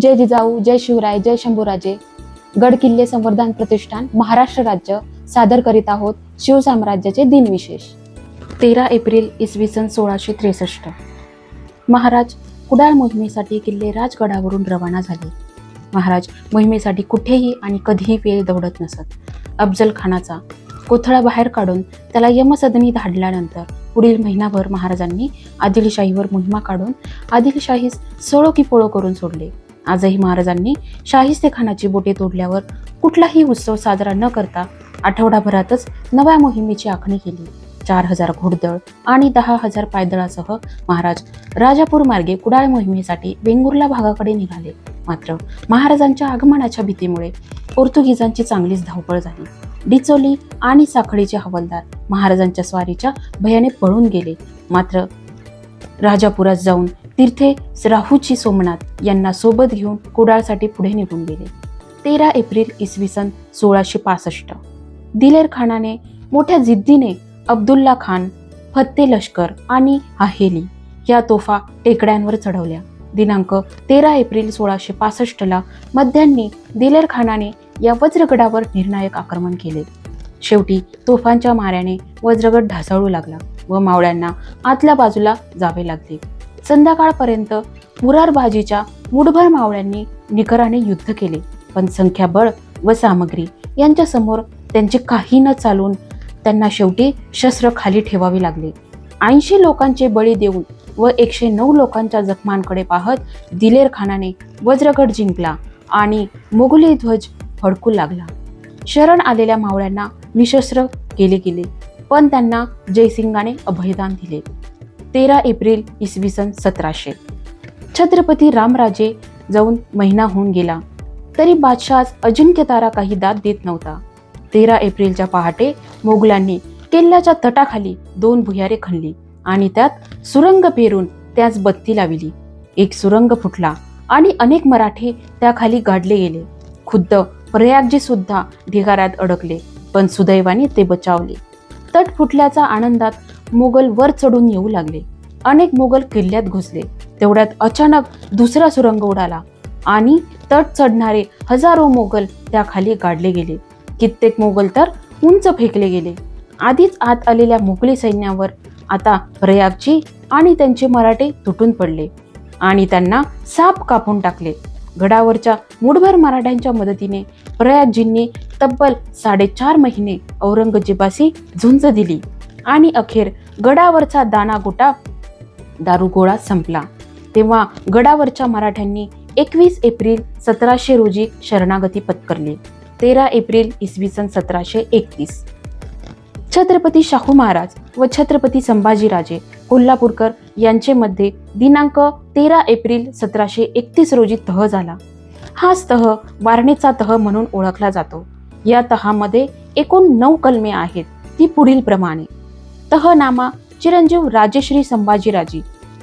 जय जिजाऊ जय शिवराय जय शंभूराजे. गड किल्ले संवर्धन प्रतिष्ठान महाराष्ट्र राज्य. सादर करीत आहोत शिवसाम्राज्याचे दिनविशेष. तेरा एप्रिल इसवी सन सोळाशे त्रेसष्ट. महाराज कुडाळ मोहिमेसाठी किल्ले राजगडावरून रवाना झाले. महाराज मोहिमेसाठी कुठेही आणि कधीही वेळ दौडत नसत. अफजल खानाचा कोथळा बाहेर काढून त्याला यमसदनी धाडल्यानंतर पुढील महिनाभर महाराजांनी आदिलशाहीवर मोहिमा काढून आदिलशाहीस सोळो की पोळो करून सोडले. आजही महाराजांनी शाहिस्तेखानाची बोटे तोडल्यावर कुठलाही उत्सव साजरा न करता आठवडाभरातच नव्या मोहिमेची आखणी केली. चार हजार घोडदळ आणि दहा हजार पायदळासह महाराज राजापूर मार्गे कुडाळ मोहिमेसाठी वेंगुर्ला भागाकडे निघाले. मात्र महाराजांच्या आगमनाच्या भीतीमुळे पोर्तुगीजांची चांगलीच धावपळ झाली. डिचोली आणि साखळीचे हवालदार महाराजांच्या स्वारीच्या भयाने पळून गेले. मात्र राजापुरात जाऊन तीर्थे राहूची सोमनाथ यांना सोबत घेऊन कुडाळसाठी पुढे निघून गेले. तेरा एप्रिल इसवी सन सोळाशे पासष्ट. दिलेर खानाने मोठ्या जिद्दीने अब्दुल्ला खान फत्ते लष्कर आणि हाहेली या तोफा टेकड्यांवर चढवल्या. दिनांक तेरा एप्रिल सोळाशे पासष्टला मध्यांनी दिलेर खानाने या वज्रगडावर निर्णायक आक्रमण केले. शेवटी तोफांच्या माऱ्याने वज्रगड ढासळू लागला व मावळ्यांना आतल्या बाजूला जावे लागले. संध्याकाळपर्यंत मुरारबाजीच्या मुठभर मावळ्यांनी निकराने युद्ध केले. पण संख्याबळ व सामग्री यांच्या समोर त्यांचे काही न चालून त्यांना शेवटी शस्त्र खाली ठेवावे लागले. ऐंशी लोकांचे बळी देऊन व एकशे नऊ लोकांच्या जखमांकडे पाहत दिलेर खानाने वज्रगड जिंकला आणि मोगली ध्वज फडकू लागला. शरण आलेल्या मावळ्यांना निशस्त्र केले गेले पण त्यांना जयसिंगाने अभयदान दिले. तेरा एप्रिल इसवी सन सतराशे. छत्रपती रामराजे जाऊन महिना होऊन गेला. तरी बादशाह अजिंक्य तारा काही दाद देत नव्हता. तेरा एप्रिलच्या पहाटे मोगलांनी किल्ल्याच्या तटाखाली दोन भुयारे खणली आणि त्यात सुरंग पेरून त्याच बत्ती लाविली. एक सुरंग फुटला आणि अनेक मराठे त्याखाली गाडले गेले. खुद्द प्रयागजी सुद्धा ढिगाऱ्यात अडकले पण सुदैवाने ते बचावले. तट फुटल्याच्या आनंदात मोगल वर चढून येऊ लागले. अनेक मोगल किल्ल्यात घुसले. तेवढ्यात अचानक दुसरा सुरंग उडाला आणि तट चढणारे हजारो मोगल त्याखाली गाडले गेले. कित्येक मोगल तर उंच फेकले गेले. आधीच आत आलेल्या मुघली सैन्यावर आता प्रयागजी आणि त्यांचे मराठे तुटून पडले आणि त्यांना साप कापून टाकले. गडावरच्या मुठभर मराठ्यांच्या मदतीने प्रयागजींनी तब्बल साडेचार महिने औरंगजेबाशी झुंज दिली. आणि अखेर गडावरचा दानागोटा दारुगोळा संपला. तेव्हा गडावरच्या मराठ्यांनी एकवीस एप्रिल सतराशे रोजी शरणागती पत्करली. तेरा एप्रिल इसवी सन सतराशे एकतीस. छत्रपती शाहू महाराज व छत्रपती संभाजीराजे कोल्हापूरकर यांचे मध्ये दिनांक तेरा एप्रिल सतराशे एकतीस रोजी तह झाला. हाच तह वारणेचा तह म्हणून ओळखला जातो. या तहामध्ये एकूण नऊ कलमे आहेत. ती पुढील प्रमाणे. तहनामा चिरंजीव राजेश्री संभाजीराजे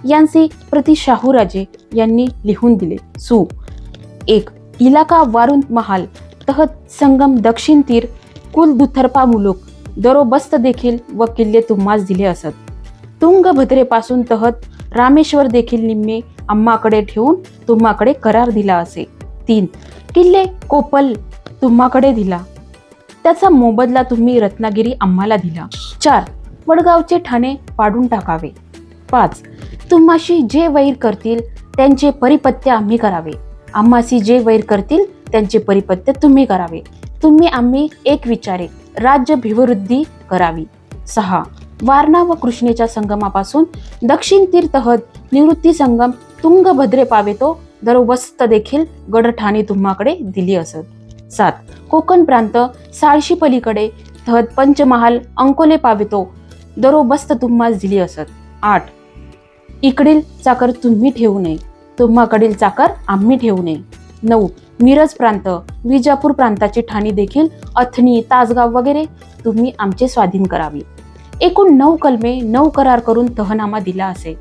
यांचे प्रति शाहूराजे यांनी लिहून दिले. सु. एक इलाका वारुण महाल तहत संगम दक्षिण तीर कुल दुथरपा मुलुक दरोबस्त देखील व किल्ले तुम्हास दिले असत. तुंगभद्रेपासून तहत रामेश्वर देखील निम्मे अम्माकडे ठेवून तुम्हाकडे करार दिला असे. तीन किल्ले कोपल तुम्हाकडे दिला. त्याचा मोबदला तुम्ही रत्नागिरी आम्हाला दिला. चार वडगावचे ठाणे पाडून टाकावे. पाच तुम्हाशी जे वैर करतील त्यांचे परिपत्य आम्ही करावे. आम्हाशी जे वैर करतील त्यांचे परिपत्य तुम्ही करावे. तुम्ही आम्ही एक विचारे राज्यभिवृद्धी करावी. सहा वारणा व कृष्णेच्या संगमापासून दक्षिण तीर्थहद निवृत्ती संगम तुंगभद्रे पावेतो दरोबस्त देखील गडठाणे तुम्हाकडे दिली असत. सात कोकण प्रांत साळशी पलीकडे तहत पंचमहाल अंकोले पावेतो दरोबस्त तुम्हास दिली असत. आठ. इकडील चाकर तुम्ही ठेवू नये. तुम्हाकडील चाकर आम्ही ठेवू नये. नऊ. मिरज प्रांत विजापूर प्रांताची ठाणी देखील अथणी तासगाव वगैरे तुम्ही आमचे स्वाधीन करावी. एकूण नऊ कलमे नऊ करार करून तहनामा दिला असे.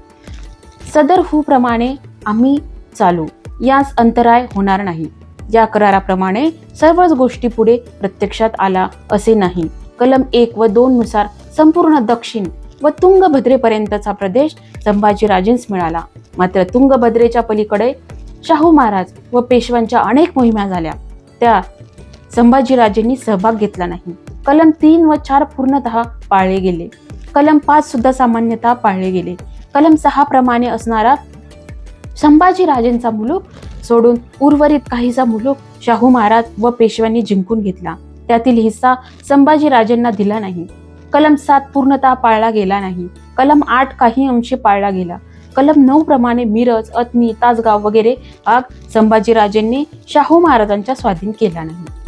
सदर हू प्रमाणे आम्ही चालू. यास अंतराय होणार नाही. या कराराप्रमाणे सर्वच गोष्टी पुढे प्रत्यक्षात आला असे नाही. कलम एक व दोन नुसार संपूर्ण दक्षिण व तुंगभद्रेपर्यंतचा प्रदेश संभाजीराजेंस मिळाला. मात्र तुंगभद्रेच्या पलीकडे शाहू महाराज व पेशव्यांच्या अनेक मोहिमा झाल्या. त्या संभाजीराजेंनी सहभाग घेतला नाही. कलम तीन व चार पूर्णतः पाळले गेले. कलम पाच सुद्धा सामान्यतः पाळले गेले. कलम सहा प्रमाणे असणारा संभाजीराजेंचा मुलूक सोडून उर्वरित काहीचा मुलूक शाहू महाराज व पेशव्यांनी जिंकून घेतला. त्यातील हिस्सा संभाजीराजेंना दिला नाही. कलम सात पूर्णतः पाळला गेला नाही. कलम आठ काही अंशी पाळला गेला. कलम नऊ प्रमाणे मिरज अतनी तासगाव वगैरे भाग संभाजीराजेंनी शाहू महाराजांच्या स्वाधीन केला नाही.